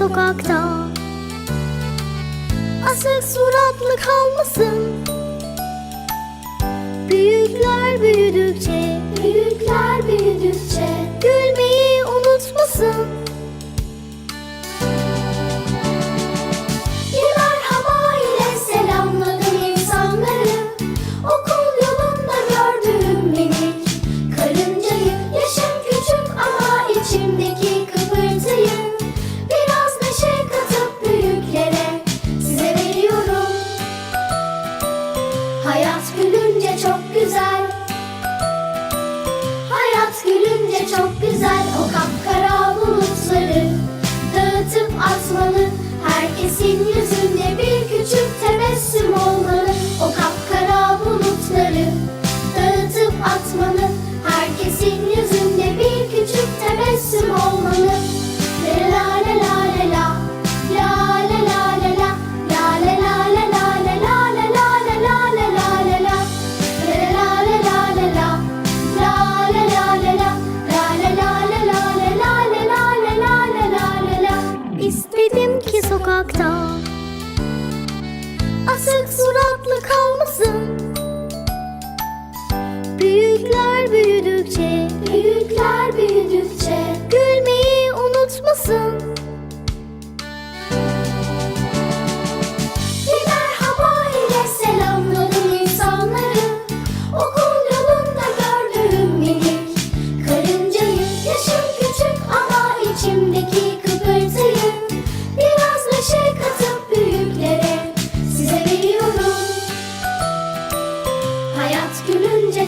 sokakta. Asık suratlı kalmasın. Büyükler büyüdükçe herkesin you. 走。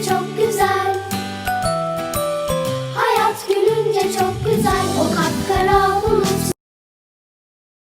çok güzel.